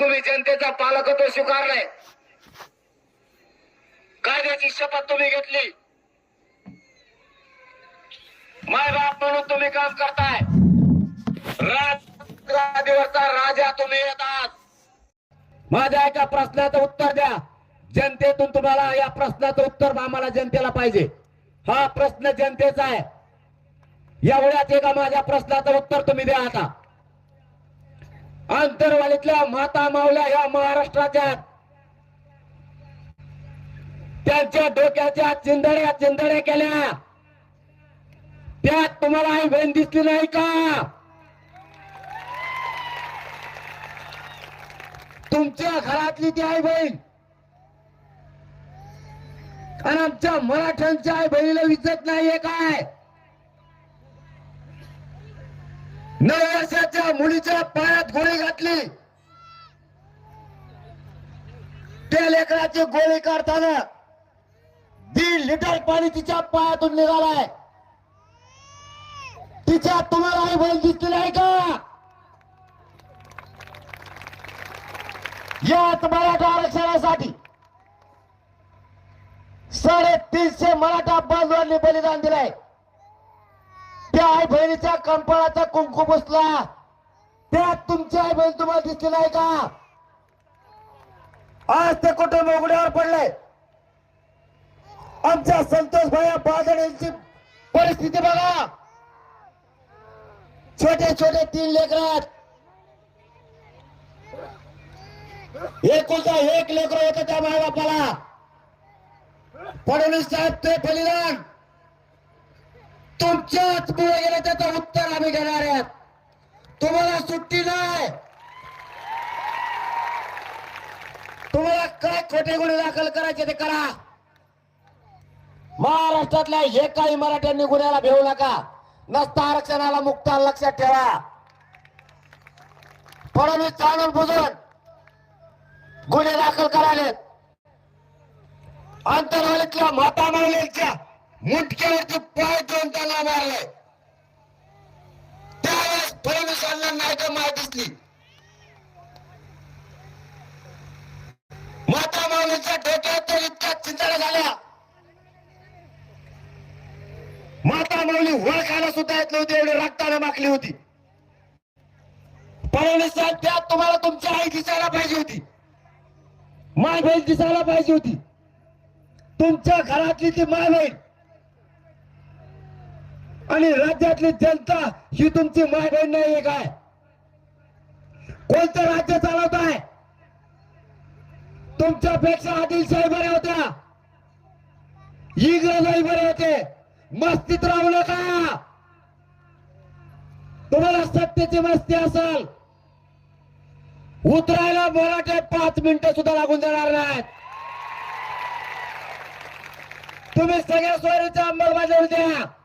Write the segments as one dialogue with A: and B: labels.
A: तुम्ही जनतेचा पालकत्व स्वीकारलाय कायद्याची शपथ तुम्ही घेतली. मायबाप म्हणून तुम्ही काम करताय. राजवरचा राजा तुम्ही येतात. माझ्या एका प्रश्नाचं उत्तर द्या. जनतेतून तुम्हाला या प्रश्नाचं उत्तर आम्हाला जनतेला पाहिजे. हा प्रश्न जनतेचा आहे. एवढ्याच एका माझ्या प्रश्नाचं उत्तर तुम्ही द्या आता. अंतरवालीतल्या माता मावल्या ह्या महाराष्ट्राच्या त्यांच्या डोक्याच्या चिंदड्या चिंदड्या केल्या. त्यात तुम्हाला आई बहीण दिसली नाही का? तुमच्या घरातली ती आई बहीण. आणि आमच्या मराठ्यांच्या आई बहिणीला विजत नाहीये काय? नऊ वर्षाच्या मुलीच्या पायात गोळी घातली. त्या लेकराची गोळी काढताना दीड लिटर पाणी तिच्या पायातून निघालाय. तिच्या तुम्हाला आई बहीण दिसली नाही का? यात मराठा आरक्षणासाठी साडेतीनशे मराठा बांधवांनी बलिदान दिलंय. त्या आई बहिणीच्या कंपाळाचा कुंकू बसला. त्यात तुमची आई बहीण तुम्हाला दिसली नाही का? आज ते कुटुंब उघड्यावर पडले आमच्या संतोष भाया बादल यांची परिस्थिती बघा. छोटे छोटे तीन लेकरात एकुलता एक लेकर होतं त्या मायबापाला. फडणवीस साहेब ते बलिदान. तुमच्याच मुळे गेले त्याचं उत्तर आम्ही घेणार आहोत तुम्हाला सुट्टी नाही. तुम्हाला काय खोटे गुन्हे दाखल करायचे ते करा. महाराष्ट्रातल्या हे काही मराठ्यांनी गुन्ह्याला भेऊ नका. नसता आरक्षणाला मुक्त लक्षात ठेवा. फडणवीस जाणून बुजून गुन्हे दाखल करायले अंतरवालीतल्या माता मावलीच्या मुंडक्यावरती पाय देऊन त्यांना मारलाय. त्यावेळेस फडणवीसांना नाही का मार दिसली. माता माऊलींच्या डोक्यात तर इतक्या चिंतड्या झाल्या. माता माऊली ओळखायला सुद्धा येत नव्हती एवढी रक्ताने माखली होती. फडणवीस साहेब त्यात तुम्हाला तुमची आई दिसायला पाहिजे होती. माय बहीण दिसायला पाहिजे होती. तुमच्या घरातली ती माय बहीण आणि राज्यातली जनता ही तुमची माय बहीण नाहीये काय कोणतं राज्य चालवत आहे? तुमच्यापेक्षा आदिलशाही बऱ्या होत्या. इंग्रजही बरे होते. मस्तीत राहू नका. तुम्हाला सत्तेची मस्ती असेल. उतरायला मराठे पाच मिनिटं सुद्धा लागून जाणार नाहीत. तुम्ही सगळ्या सोयरीच्या अंमलबजावणी द्या.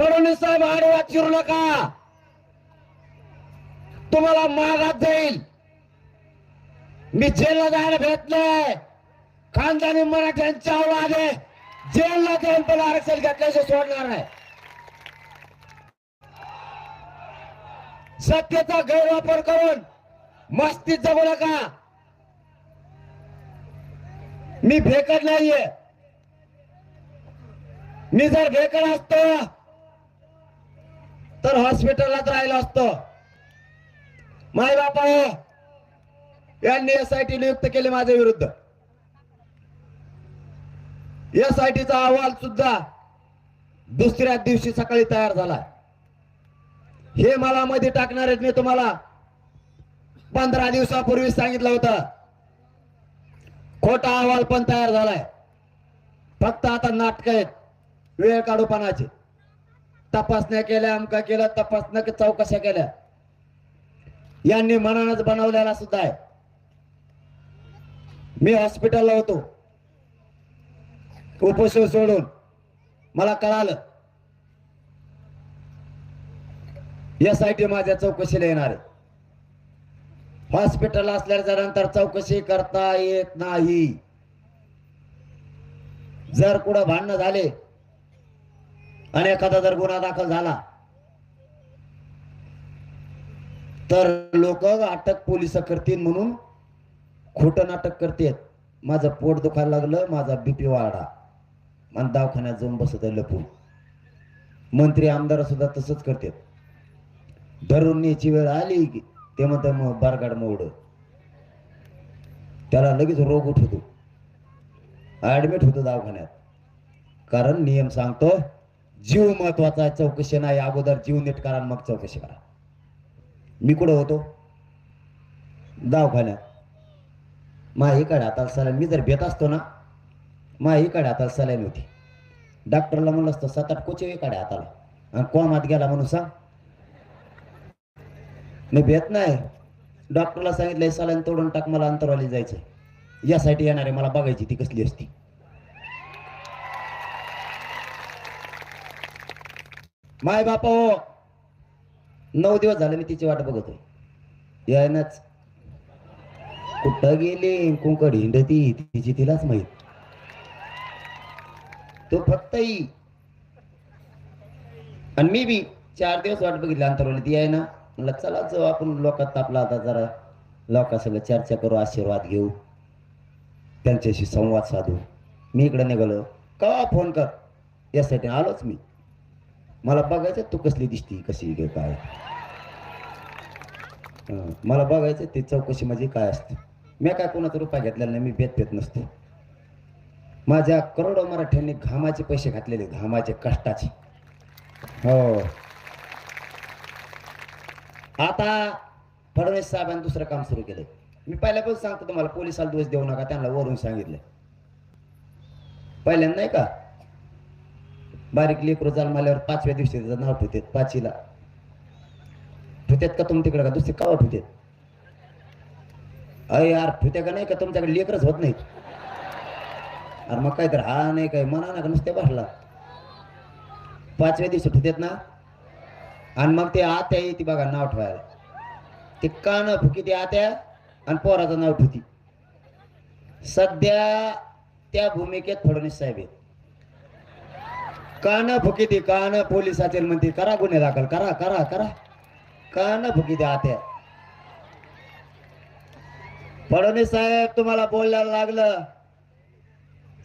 A: फडणवीस साहेब आडवात चिरू नका. तुम्हाला मागात जाईल. मी जेलला जायला भेटलोय. खानदानी मराठ्यांच्या आहे जेलला जाईल पण आरक्षण घेतल्याशिवाय सोडणार नाही. सत्तेचा गैरवापर करून मस्तीत जगू नका. मी भेकड नाहीये. मी जर भेकड असतो तर हॉस्पिटलात राहिलं असतं. माय बापा यांनी एस आय टी नियुक्त केले माझ्या विरुद्ध. एस आय टीचा अहवाल सुद्धा दुसऱ्या दिवशी सकाळी तयार झाला. हे मला मध्ये टाकणार आहेत मी तुम्हाला पंधरा दिवसापूर्वी सांगितलं होतं. खोटा अहवाल पण तयार झालाय. फक्त आता नाटक आहेत. वेळ काढूपणाचे तपासण्या केल्या अमका केलं तपासण्या की चौकशा केल्या. यांनी मनानच बनवलेला सुद्धा आहे. मी हॉस्पिटलला होतो. उपोषण सोडून. मला कळालं. एस आय टी माझ्या चौकशीला येणार आहे. हॉस्पिटल असल्याच्या नंतर चौकशी करता येत नाही. जर कुठं भांडणं झाले आणि एखादा जर गुन्हा दाखल झाला तर लोक अटक पोलीस करतील म्हणून खोटं नाटक करतात. माझं पोट दुखायला लागलं माझा बीपी वाढा आणि दवाखान्यात जाऊन बसत आहे लपून. मंत्री आमदार सुद्धा तसंच करतात. धरून न्यायची वेळ आली की ते म्हणतात मग बारगाड मोड. त्याला लगेच रोग उठवतो ऍडमिट होतो दवाखान्यात. कारण नियम सांगतो जीव महत्त्वाचा आहे चौकशी नाही अगोदर जीव नीट करा आणि मग चौकशी करा. मी कुठं होतो? दवाखान्यात. मा इकडे हाताला सलाईन मी जर भेट असतो ना मा इकडे हाताला सलाईन होती. डॉक्टरला म्हणलं असतं सात आठ कोचे इकडे हाताला. आणि कोमात गेला म्हणून सांग. मी भेट नाही. डॉक्टरला सांगितलंय सलाईन तोडून टाक मला अंतरवाली जायचं यासाठी येणारे मला बघायची ती कसली असती. माय बापा हो नऊ दिवस झाले मी तिची वाट बघतोय. यायनाच कुठं गेले कुंकड हिंडती तिची तिलाच माहीत. तो फक्त ही. आणि मी बी चार दिवस वाट बघितली अंतरवली ती आहे ना म्हणलं चला जाऊ आपण लोकात तापला आता जरा लोकांसंग चर्चा करू आशीर्वाद घेऊ. त्यांच्याशी संवाद साधू. मी इकडे निघालो. का फोन कर? यासाठी आलोच मी. मला बघायचं तू कसली दिसती कशी काय? काय मला बघायचं ते चौकशी माझी काय असते? मी काय कोणाचा रुपया घेतलेला नाही मी भेट देत नसतो. माझ्या करोडो मराठ्यांनी घामाचे पैसे घातलेले घामाचे कष्टाचे. हो. आता फडणवीस साहेबांनी दुसरं काम सुरू केलंय. मी पहिल्यापासून सांगतो तुम्हाला पोलिसाला दोष देऊ नका त्यांना वरून सांगितलंय. पहिल्यांदा नाही का? बारीक लेकरू जन्माल्यावर पाचव्या दिवशी त्याचं नाव ठेवतात पाचीला ठेवतात का तुम्ही तिकडे का? दुसरे का ठेवतात. अरे यार ठेवत्या का नाही का? तुमच्याकडे लेकरच होत नाही अरे मग काय तर हा नाही काय मना ना का नुसत्या बसला पाचव्या दिवशी ठेवतात ना? आणि मग ते आत्या येते बघा नाव ठेवायला. ते कान फुकी ते आत्या आणि पोराचं नाव ठेवती. सध्या त्या भूमिकेत फडणवीस साहेब आहेत. कान फुकी ते कान पोलिसाचे म्हणते करा गुन्हे दाखल करा करा करा. कान फुकी ते आत्या. फडणवीस साहेब तुम्हाला बोलायला लागलं.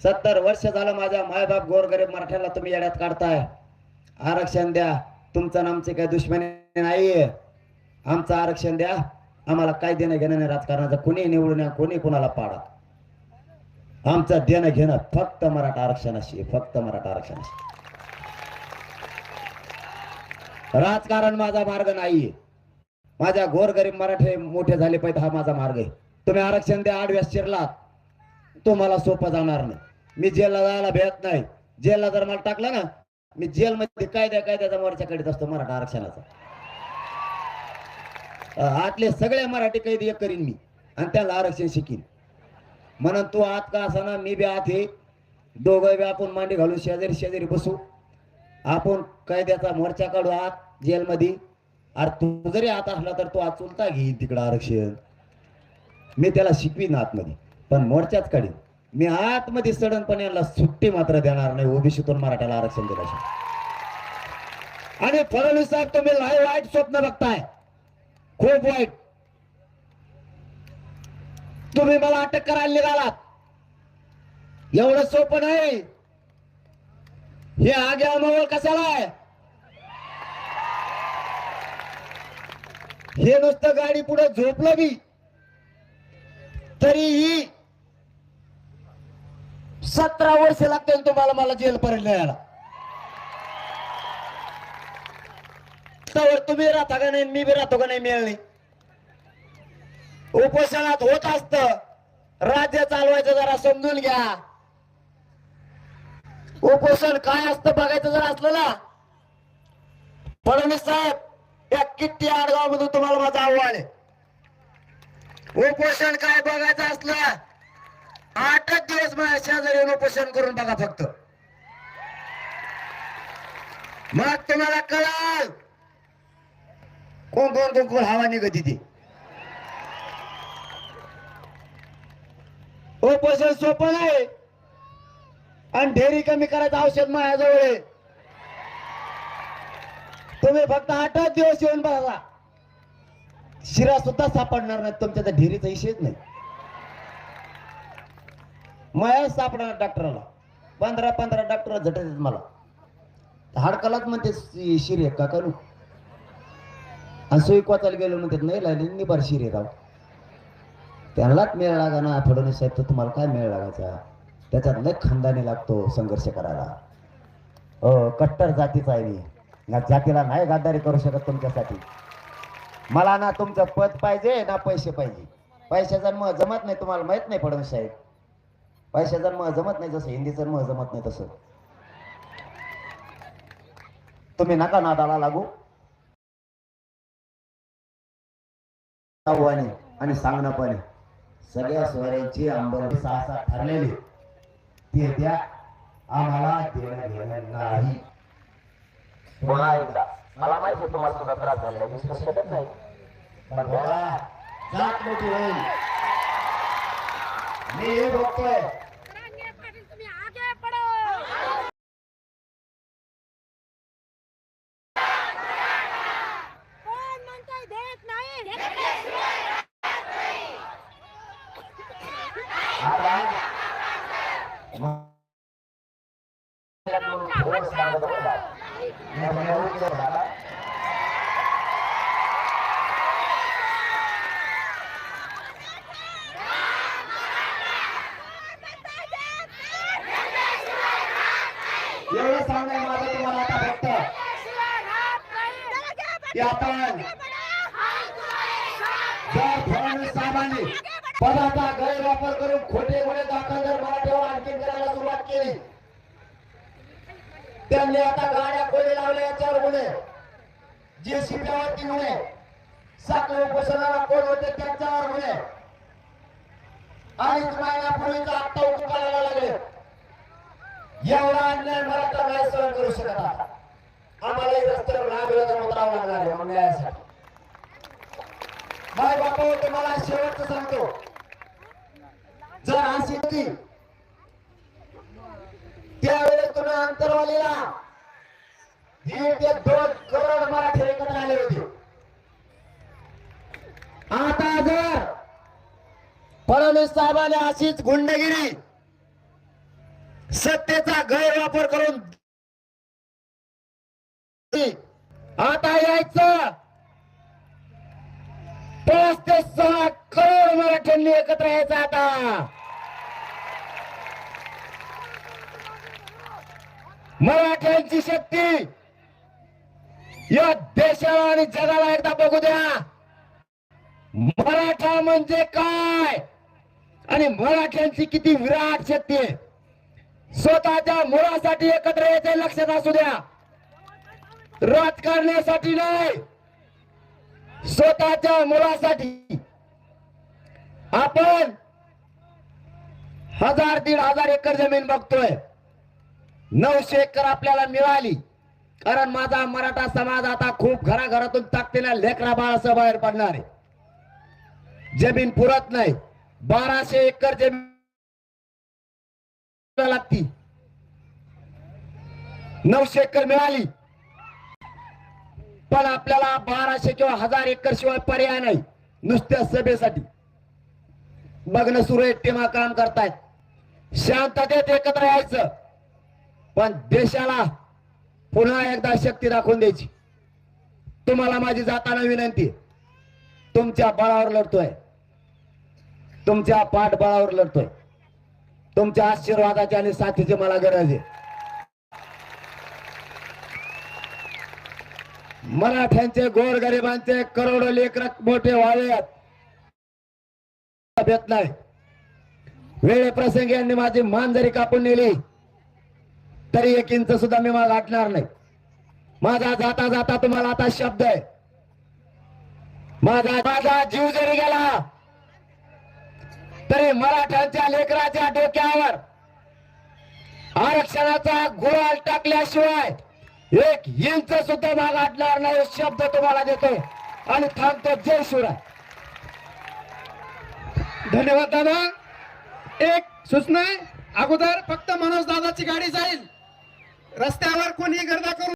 A: सत्तर वर्ष झालं माझ्या मायबाप गोरगरीब मराठ्याला तुम्ही येड्यात काढताय. आरक्षण द्या. तुमचं आणि आमचे काही दुश्मनी नाहीये. आमचं आरक्षण द्या. आम्हाला काय देणं घेणं नाही राजकारणाचं. कोणी निवडून या कोणी कोणाला पाडा. आमचं देणं घेणं फक्त मराठा आरक्षणाशी फक्त मराठा आरक्षणाशी. राजकारण माझा मार्ग नाहीये. माझ्या गोरगरीब मराठे मोठे झाले पाहिजे हा माझा मार्ग आहे. तुम्ही आरक्षण द्या आडव्यास शिरलात. तो मला सोपं जाणार नाही. मी जेलला जायला भेट नाही. जेलला जर मला टाकलं ना मी जेलमध्ये कायद्या कायद्याचा मोर्चा करीत असतो मराठा आरक्षणाचा. आतले सगळे मराठी कैदी एक करीन मी आणि त्याला आरक्षण शिकीन. म्हणून तू आत का असा मी बी आत हे दोघं बी आपण मांडी घालून शेजारी शेजारी बसू. आपण कायद्याचा मोर्चा काढू आत. जेलमध्ये. अरे तू जरी आत असला तर तो आचुलता घेईन तिकडं आरक्षण. मी त्याला शिकवीन आतमध्ये. पण मोर्चाच काढीन. मी आतमध्ये सडनपणे यांना सुट्टी मात्र देणार नाही ओबीसीतून मराठ्याला आरक्षण दिल्याशिवाय. आणि फडणवीस साहेब तुम्ही लय वाईट स्वप्न बघताय. खूप वाईट. तुम्ही मला अटक करायला निघालात. एवढं सोपं नाही. हे आग्या मोल कशाला आहे? हे नुसतं गाडी पुढे झोपलं बी. तरीही सतरा वर्ष लागतील तुम्हाला मला जेल पर्यंत यायला तर तुम्ही राहता का नाही? मी बी राहतो का नाही? मिळणे उपोषणात होत असत. राज्य चालवायचं जरा समजून घ्या. उपोषण काय असतं बघायचं जर असलं ना. फडणवीस साहेब या किट्टी आडगाव मधून तुम्हाला माझं आव्हान आहे. उपोषण काय बघायचं असलं आठच दिवस माझ्या शेजारी येऊन उपोषण करून बघा फक्त. मग तुम्हाला कळाल कोण कोण कोण कोण हवा निघत ती उपोषण सोपं नाही. आणि ढेरी कमी करायचं औषध माझ्याजवळ आहे. तुम्ही फक्त आठच दिवस येऊन बघा. शिरा सुद्धा सापडणार नाही तुमच्या त्या ढेरीचा विषयच नाही. माया सापडणार डॉक्टरला. पंधरा पंधरा डॉक्टर झटत आहेत मला हाडकालाच म्हणते शि- शिरे का करू? आणि सुई कोचायला गेलो म्हणतात नाही लागले निबार शिरे राव. त्यांनाच मेळ लागा ना फडणवीस साहेब तर तुम्हाला काय मेळ लागायचा? त्याच्यात लय खानदानी लागतो संघर्ष करायला. हो कट्टर जातीचा आहे मी. या जातीला नाही गद्दारी करू शकत तुमच्यासाठी. मला ना तुमचं पद पाहिजे ना पैसे पाहिजे. पैशाचा मग जमत नाही तुम्हाला माहीत नाही फडणवीस साहेब. पैशाचा मग जमत नाही जसं हिंदीचं मग जमत नाही तसं. तुम्ही नका नादाला लागू. आव्हाने आणि सांगणं पण सगळ्या स्वरांची अंबर सहा सहा ठरलेली. ते द्या. आम्हाला देणं घेणं नाही.
B: पुन्हा एकदा मला माहिती आहे तुम्हाला सुद्धा त्रास झालेला मी विसरू शकत नाही.
A: पण बोला, जात मोठी होईल. मी हे बघतोय
C: तरंगे पाटील तुम्ही आगे पडो कोण म्हणतोय देत नाही
A: एवढं सांगणं माझं तुम्हाला आता फक्त की आपण जर फडणवीस साहेबांनी पदाचा गैरवापर करून खोटे गुन्हे दाखल जर मराठीवर आणखी करायला सुरुवात केली. त्यांनी आता गाड्या खोली लावल्या याच्यावर गुन्हे जे गुन्हे साखळी उपोषणाला कोण होते त्यांच्यावर गुन्हे आणि महिन्यापूर्वीचा आत्ता उठून करायला लागले. एवढा अन्याय मराठा नाही सहन करू शकत आम्हाला रस्त्यावर नागरिकांना उतरावं लागणार आहे अन्यायासाठी न्यायासाठी. माय बापा हो, तुम्हाला शेवटचं सांगतो. जर अशी होती त्यावेळेस तुम्ही अंतरवालीला दीड ते दोन करोड मराठी एकत्र आले होते. आता जर फडणवीस साहेबांनी अशीच गुंडगिरी सत्तेचा गैरवापर करून आता यायचं. पाच ते सहा करोड मराठ्यांनी एकत्र यायचं आता. मराठ्यांची शक्ती या देशाला आणि जगाला एकदा बघू द्या. मराठा म्हणजे काय? आणि मराठ्यांची किती विराट शक्ती आहे? स्वतःच्या मुलासाठी एकत्र यायचे लक्षात असू द्या. राजकारण्यासाठी नाही. स्वतःच्या मुलासाठी. आपण हजार दीड हजार एकर जमीन बघतोय. नऊशे एकर आपल्याला मिळाली. कारण माझा मराठा समाज आता खूप घराघरातून ताकदीला लेकरा बाळासह बाहेर पडणार आहे. जमीन पुरत नाही. बाराशे एकर जमीन लागती नऊशे एकर मिळाली. पण आपल्याला बाराशे किंवा हजार एकर शिवाय पर्याय नाही. नुसत्या सभेसाठी. बघणं सुरू आहे टीमा काम करतायत. शांततेत एकत्र यायचं. पण देशाला पुन्हा एकदा शक्ती दाखवून द्यायची. तुम्हाला माझी जाताना विनंती तुमच्या बळावर लढतोय. तुमच्या पाठबळावर लढतोय. तुमच्या आशीर्वादाची आणि साथीची मला गरज आहे. मराठ्यांचे गोरगरिबांचे करोडो लेकर मोठे व्हावेत. येत नाही. वेळे प्रसंग यांनी माझी मान जरी कापून नेली तरी एक इंच सुद्धा मी मला गाठणार नाही. माझा जाता जाता तुम्हाला आता शब्द आहे. माझा माझा जीव जरी गेला तरी मराठ्यांच्या लेकराच्या डोक्यावर आरक्षणाचा गुळाल टाकल्याशिवाय एक इंच सुद्धा भाग आटणार नाही शब्द तुम्हाला देतो. आणि थांबतो. जय शिवराय.
D: धन्यवाद दादा. एक सूचना अगोदर फक्त मनोज दादाची गाडी जाईल. रस्त्यावर कोणी गर्दा करू